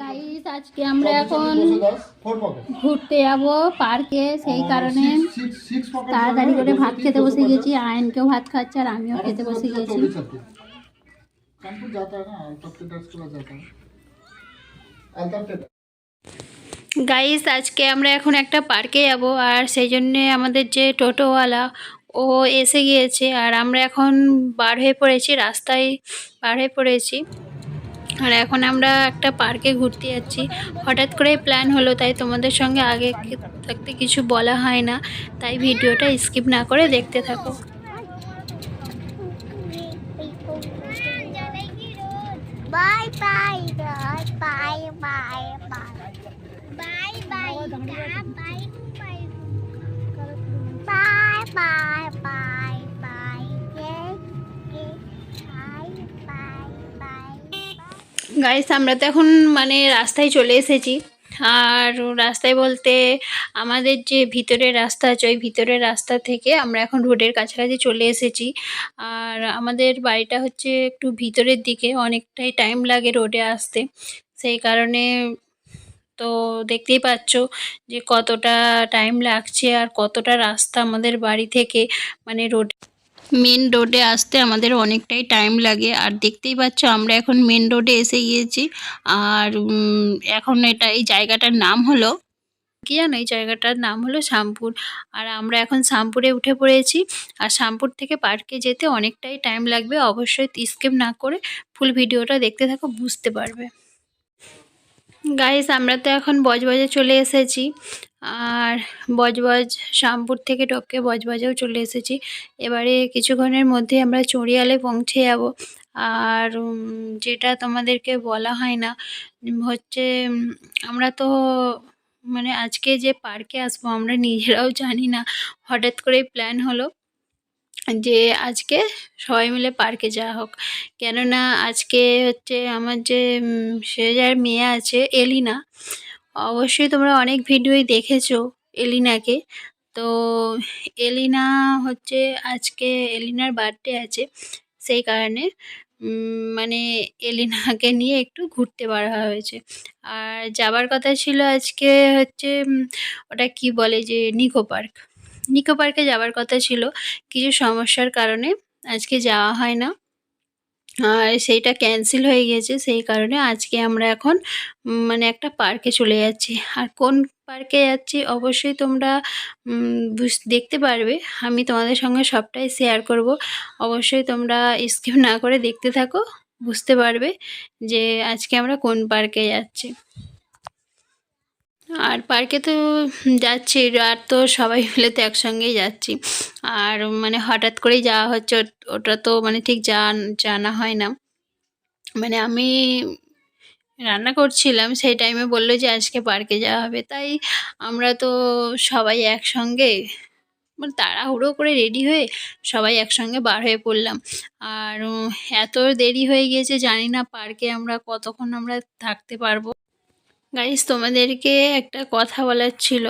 Guys আজকে আমরা এখন ঘুরতে যাব পার্কে সেই কারণে তাড়াতাড়ি করে ভাত খেতে বসে গেছি আয়নকেও ভাত খাচ্ছে আর আমিও খেতে বসে গেছি। গাইস আজকে আমরা এখন একটা পার্কে যাব আর সেই জন্যে আমাদের যে টোটোওয়ালা ও এসে গিয়েছে আর আমরা এখন বার হয়ে পড়েছি রাস্তায় বার হয়ে পড়েছি। আর এখন আমরা একটা পার্কে ঘুরতে যাচ্ছি। হঠাৎ করে প্ল্যান হলো, তাই তোমাদের সঙ্গে আগে থাকতে কিছু বলা হয় না। তাই ভিডিওটা স্কিপ না করে দেখতে থাকো। Bye bye bye bye bye bye bye bye guys আমরা তো এখন মানে রাস্তায় চলে এসেছি। আর রাস্তায় বলতে আমাদের যে ভিতরের রাস্তা আছে, ওই ভিতরের রাস্তা থেকে আমরা এখন রোডের কাছাকাছি চলে এসেছি। আর আমাদের বাড়িটা হচ্ছে একটু ভিতরের দিকে, অনেকটাই টাইম লাগে রোডে আসতে। সেই কারণে তো দেখতেই পাচ্ছ যে কতটা টাইম লাগছে আর কতটা রাস্তা আমাদের বাড়ি থেকে মানে রোড মেন রোডে আসতে আমাদের অনেকটাই টাইম লাগে। আর দেখতেই পাচ্ছ, আমরা এখন মেন রোডে এসে গিয়েছি। আর এখন এটা, এই জায়গাটার নাম হলো, কি জানো এই জায়গাটার নাম হলো শ্যামপুর। আর আমরা এখন শ্যামপুরে উঠে পড়েছি। আর শ্যামপুর থেকে পার্কে যেতে অনেকটাই টাইম লাগবে। অবশ্যই স্কেপ না করে ফুল ভিডিওটা দেখতে থাকো, বুঝতে পারবে। গাইস আমরা তো এখন বজবজে চলে এসেছি। আর বজবজ শ্যামপুর থেকে টপকে বজবজেও চলে এসেছি। এবারে কিছুক্ষণের মধ্যে আমরা চড়িয়ালে পৌঁছে যাব। আর যেটা তোমাদেরকে বলা হয় না হচ্ছে আমরা তো মানে আজকে যে পার্কে আসব, আমরা নিজেরাও জানি না, হঠাৎ করেই প্ল্যান হলো যে আজকে সবাই মিলে পার্কে যাওয়া হোক। কেননা আজকে হচ্ছে আমার যে সে যার মেয়ে আছে, এলিনা অবশ্যই তোমরা অনেক ভিডিওই দেখেছ এলিনাকে। তো এলিনা হচ্ছে আজকে এলিনার বার্থডে আছে, সেই কারণে মানে এলিনাকে নিয়ে একটু ঘুরতে হওয়া হয়েছে। আর যাবার কথা ছিল আজকে হচ্ছে ওটা কি বলে যে নিকো পার্ক নিকো পার্কে যাবার কথা ছিল, কিছু সমস্যার কারণে আজকে যাওয়া হয় না। আর সেইটা ক্যান্সেল হয়ে গেছে, সেই কারণে আজকে আমরা এখন মানে একটা পার্কে চলে যাচ্ছি। আর কোন পার্কে যাচ্ছি অবশ্যই তোমরা দেখতে পারবে। আমি তোমাদের সঙ্গে সবটাই শেয়ার করব। অবশ্যই তোমরা স্কিপ না করে দেখতে থাকো, বুঝতে পারবে যে আজকে আমরা কোন পার্কে যাচ্ছি। আর পার্কে তো যাচ্ছি আর তো সবাই মিলে তো একসঙ্গেই যাচ্ছি। আর মানে হঠাৎ করেই যাওয়া হচ্ছে, ওটা তো মানে ঠিক জান হয় না। মানে আমি রান্না করছিলাম, সেই টাইমে বলল যে আজকে পার্কে যাওয়া হবে, তাই আমরা তো সবাই একসঙ্গে মানে তাড়াহুড়ো করে রেডি হয়ে সবাই একসঙ্গে বার হয়ে পড়লাম। আর এত দেরি হয়ে গিয়েছে, জানি না পার্কে আমরা কতক্ষণ আমরা থাকতে পারব। গাইস তোমাদেরকে একটা কথা বলার ছিল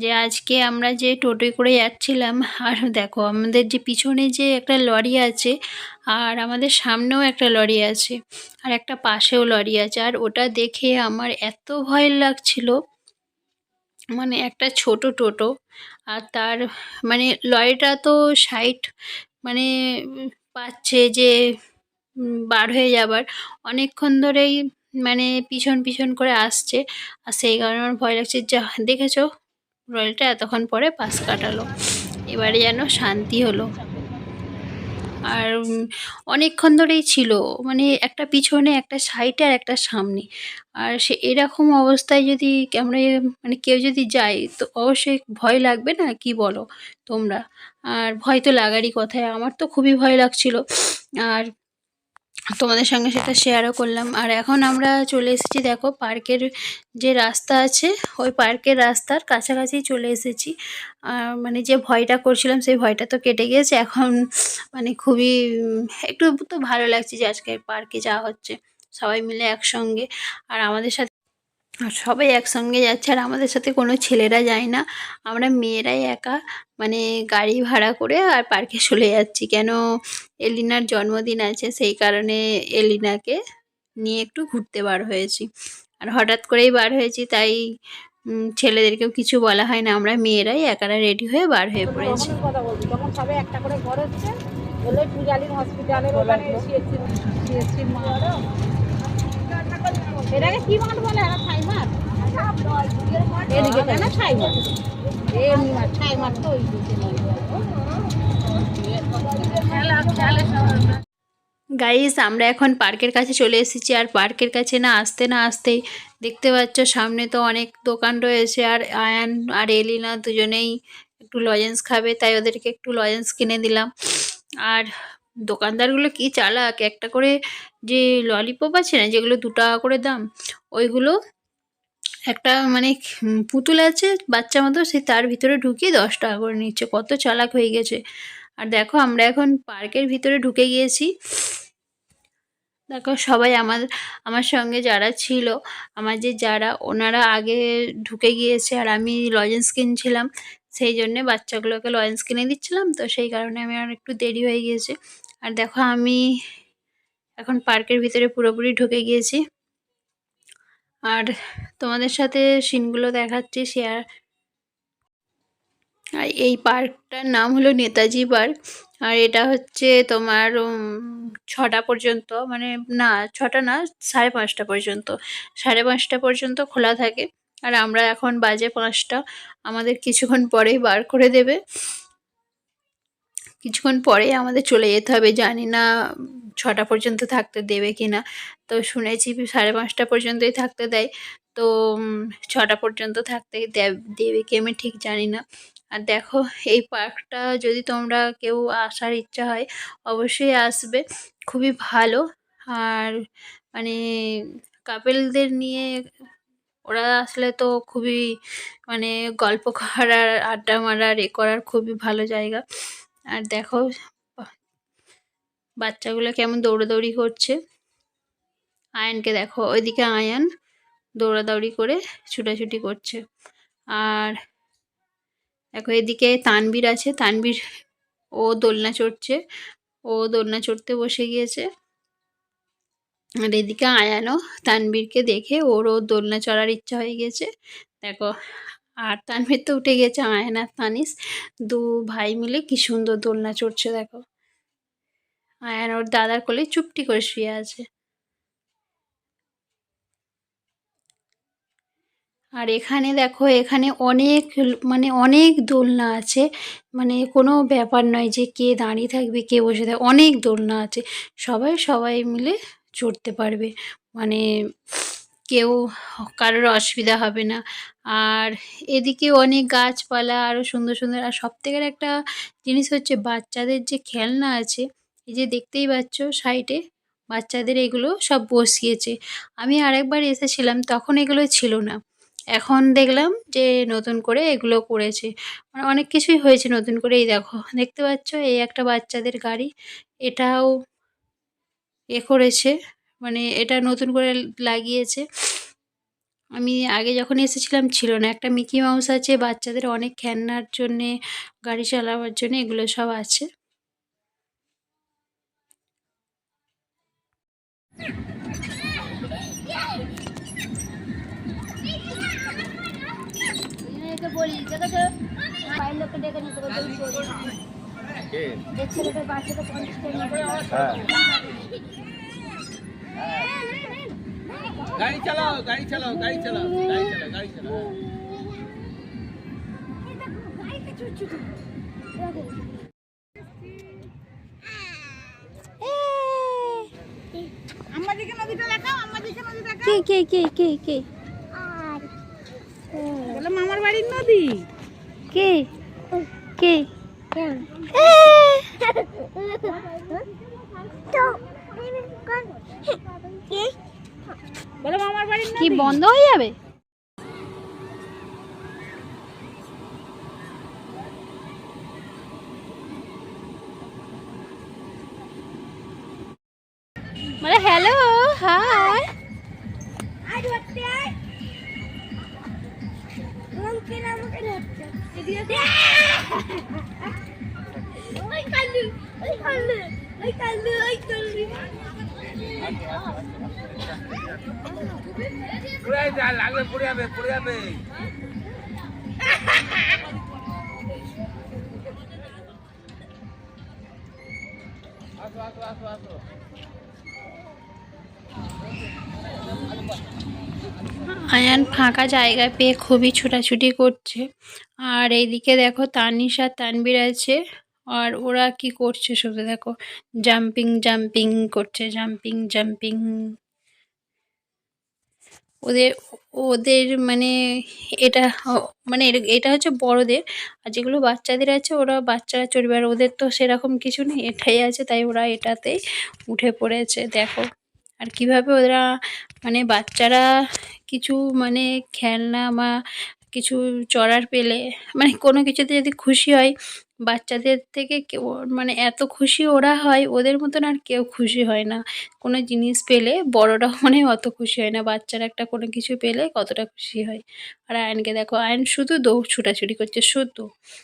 যে আজকে আমরা যে টোটোয় করে যাচ্ছিলাম, আর দেখো আমাদের যে পিছনে যে একটা লরি আছে, আর আমাদের সামনেও একটা লরি আছে, আর একটা পাশেও লরি আছে, আর ওটা দেখে আমার এত ভয় লাগছিল। মানে একটা ছোট টোটো, আর তার মানে লরিটা তো সাইড মানে পাচ্ছে যে বার হয়ে যাবার। অনেকক্ষণ ধরেই মানে পিছন পিছন করে আসছে। আর সেই কারণে আমার ভয় লাগছে, যা, দেখেছ? রয়েলটা এতক্ষণ পরে পাশ কাটালো। এবারে যেন শান্তি হলো। আর অনেকক্ষণ ধরেই ছিল। মানে একটা পিছনে, একটা সাইডে আর একটা সামনে। আর সে এরকম অবস্থায় যদি আমরা মানে কেউ যদি যায়, তো অবশ্যই ভয় লাগবে না? কি বলো তোমরা? আর ভয় তো লাগারই কথায় আমার তো খুবই ভয় লাগছিল। আর তোমাদের সঙ্গে সেটা শেয়ারও করলাম। আর এখন আমরা চলে এসেছি দেখো পার্কের যে রাস্তা আছে ওই পার্কের রাস্তার কাছাকাছি চলে এসেছি। আর মানে যে ভয়টা করছিলাম সেই ভয়টা তো কেটে গিয়েছে। এখন মানে খুবই একটু তো ভালো লাগছে যে আজকে পার্কে যাওয়া হচ্ছে। সবাই মিলে একসঙ্গে। আর আমাদের সাথে আর সবাই একসঙ্গে যাচ্ছে আর আমাদের সাথে কোনো ছেলেরা যায় না। আমরা মেয়েরাই একা মানে গাড়ি ভাড়া করে আর পার্কে চলে যাচ্ছি। কেন এলিনার জন্মদিন আছে সেই কারণে এলিনাকে নিয়ে একটু ঘুরতে বার হয়েছি। আর হঠাৎ করেই বার হয়েছি তাই ছেলেদেরকেও কিছু বলা হয় না। আমরা মেয়েরাই একারা রেডি হয়ে বার হয়ে পড়েছি। তখনই কথা বলছি তখন সবে একটা করে ঘর হচ্ছে পূজালির হসপিটালের ওখানে এটাকে কি বলে? এরা ছাই এদিকে কেন? ছাই এমনি ছাই তো ওই গাইস আমরা এখন পার্কের কাছে চলে এসেছি, আর পার্কের কাছে না আসতে না আসতেই দেখতে পাচ্ছ সামনে তো অনেক দোকান রয়েছে, আর আয়ান আর এলিনা দুজনেই একটু লজেন্স খাবে, তাই ওদেরকে একটু লজেন্স কিনে দিলাম। আর দোকানদারগুলো কি চালাক? একটা করে যে ললিপপ আছে না, যেগুলো দু টাকা করে দাম, ওইগুলো একটা মানে পুতুল আছে, বাচ্চা মতো, সে তার ভিতরে ঢুকিয়ে দশ টাকা করে নিচ্ছে। কত চালাক হয়ে গেছে। আর দেখো, আমরা এখন পার্কের ভিতরে ঢুকে গিয়েছি। দেখো, সবাই আমার আমার সঙ্গে যারা ছিল আমার যে যারা, ওনারা আগে ঢুকে গিয়েছে, আর আমি লজেন্স কিনছিলাম। সেই জন্যে বাচ্চাগুলোকে লয়েন্স কিনে দিচ্ছিলাম, তো সেই কারণে আমি আর একটু দেরি হয়ে গিয়েছে। আর দেখো আমি এখন পার্কের ভিতরে পুরোপুরি ঢুকে গিয়েছি। আর তোমাদের সাথে সিনগুলো দেখাচ্ছি শেয়ার আর এই পার্কটার নাম হলো নেতাজি পার্ক। আর এটা হচ্ছে তোমার ছটা পর্যন্ত মানে না, ছটা না, সাড়ে পাঁচটা পর্যন্ত। সাড়ে পাঁচটা পর্যন্ত খোলা থাকে। আর আমরা এখন বাজে পাঁচটা। আমাদের কিছুক্ষণ পরেই বার করে দেবে। কিছুক্ষণ পরেই আমাদের চলে যেতে হবে। জানি না ছটা পর্যন্ত থাকতে দেবে কি না তো শুনেছি সাড়ে পাঁচটা পর্যন্তই থাকতে দেয়। তো ছটা পর্যন্ত থাকতে দেবে কি আমি ঠিক জানি না। আর দেখো, এই পার্কটা যদি তোমরা কেউ আসার ইচ্ছা হয়, অবশ্যই আসবে। খুবই ভালো। আর মানে কাপেলদের নিয়ে ওরা আসলে তো খুবই মানে গল্প করার, আড্ডা মারার, এ করার খুবই ভালো জায়গা। আর দেখো বাচ্চাগুলো কেমন দৌড়াদৌড়ি করছে। আয়ানকে দেখো, ওইদিকে আয়ান দৌড়াদৌড়ি করে ছুটাছুটি করছে। আর দেখো, এদিকে তানবীর আছে। তানবীর, ও দোলনা চড়ছে। ও দোলনা চড়তে বসে গিয়েছে। আর এদিকে আয়ানও তানবীরকে দেখে ওরও দোলনা চড়ার ইচ্ছা হয়ে গেছে। দেখো, আর তানবীর তো উঠে গেছে, আয়ান আর তানিস দু ভাই মিলে কি সুন্দর দোলনা চড়ছে, দেখো। আয়ান ওর দাদার কোলে চুপটি করে শুয়ে আছে। আর এখানে দেখো, এখানে অনেক মানে অনেক দোলনা আছে। মানে কোনো ব্যাপার নয় যে কে দাঁড়িয়ে থাকবে, কে বসে থাকবে, অনেক দোলনা আছে। সবাই সবাই মিলে চড়তে পারবে। মানে কেউ কারোর অসুবিধা হবে না। আর এদিকে অনেক গাছপালা আরও সুন্দর সুন্দর। আর সব থেকে একটা জিনিস হচ্ছে বাচ্চাদের যে খেলনা আছে, এই যে দেখতেই পাচ্ছ সাইডে বাচ্চাদের এগুলো সব বসিয়েছে। আমি আরেকবার এসেছিলাম, তখন এগুলো ছিল না। এখন দেখলাম যে নতুন করে এগুলো করেছে। মানে অনেক কিছুই হয়েছে নতুন করে। এই দেখো, দেখতে পাচ্ছ? এই একটা বাচ্চাদের গাড়ি। এটাও এ করেছে। মানে এটা নতুন করে লাগিয়েছে। আমি আগে যখন এসেছিলাম, ছিল না। একটা মিকি মাউস আছে, বাচ্চাদের অনেক খেলনার জন্যে, গাড়ি চালাবার জন্য এগুলো সব আছে। গাড়ি চালাও গাড়ি চালাও গাড়ি চালাও গাড়ি চালাও গাড়ি চালাও। আমাদেরকে নদীটা দেখাও আমাদেরকে নদী দেখাও। কে কে কে কে কে? মামার বাড়ির নদী। কে? কে? কি বন্ধ হয়ে যাবে? হ্যালো হাই আর পুড়ে যা লাগবে পুড়ে যাবে পুড়ে যাবে। আয়ান ফাঁকা জায়গা পেয়ে খুবই ছোটাছুটি করছে। আর এইদিকে দেখো তানিশ আর তানবীর আছে। আর ওরা কি করছে শুধু দেখো। জাম্পিং জাম্পিং করছে, জাম্পিং জাম্পিং। ওদের ওদের মানে এটা মানে এটা হচ্ছে বড়দের। আর যেগুলো বাচ্চাদের আছে, ওরা বাচ্চারা চড়বে। আর ওদের তো সেরকম কিছু নেই, এটাই আছে। তাই ওরা এটাতেই উঠে পড়েছে, দেখো। আর কীভাবে ওরা মানে বাচ্চারা কিছু মানে খেলনা বা কিছু চড়ার পেলে মানে কোনো কিছুতে যদি খুশি হয় বাচ্চাদের থেকে কেউ মানে এত খুশি ওরা হয় ওদের মতন আর কেউ খুশি হয় না। কোনো জিনিস পেলে বড়রাও মানে অত খুশি হয় না বাচ্চারা একটা কোনো কিছু পেলে কতটা খুশি হয়। আর আয়নকে দেখো আয়ন শুধু দৌড় ছুটাছুটি করছে শুধু।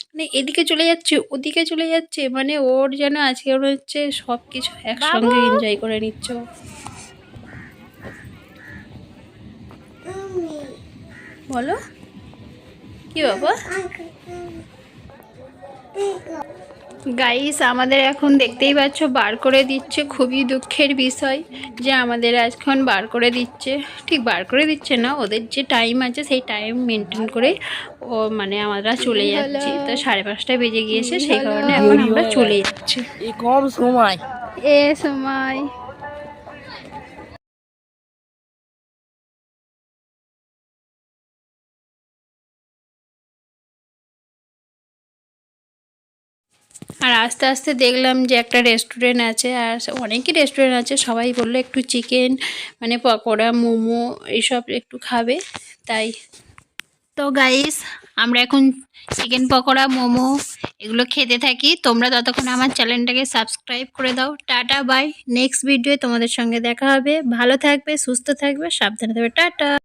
মানে এদিকে চলে যাচ্ছে ওদিকে চলে যাচ্ছে মানে ওর যেন আজকে মনে হচ্ছে সব কিছু একসঙ্গে এনজয় করে নিচ্ছ। বলো। কি বাবা? গাইস আমাদের এখন দেখতেই পাচ্ছ বার করে দিচ্ছে খুবই দুঃখের বিষয় যে আমাদের এখন বার করে দিচ্ছে। ঠিক বার করে দিচ্ছে না ওদের যে টাইম আছে সেই টাইম মেনটেন করে ও মানে আমরা চলে যাচ্ছি। তো সাড়ে পাঁচটায় বেজে গিয়েছে সেই কারণে এখন আমরা চলে যাচ্ছি। কম সময়। এ সময়। আর আস্তে আস্তে দেখলাম যে একটা রেস্টুরেন্ট আছে, আর অনেকই রেস্টুরেন্ট আছে। সবাই বলল একটু চিকেন মানে পকোড়া, মোমো এইসব একটু খাবে, তাই। তো গাইস আমরা এখন চিকেন পকোড়া, মোমো এগুলো খেতে থাকি। তোমরা ততক্ষণ আমার চ্যানেলটাকে সাবস্ক্রাইব করে দাও। টাটা বাই নেক্সট ভিডিও তোমাদের সঙ্গে দেখা হবে। ভালো থাকবে, সুস্থ থাকবে, সাবধানে থাকবে। টাটা।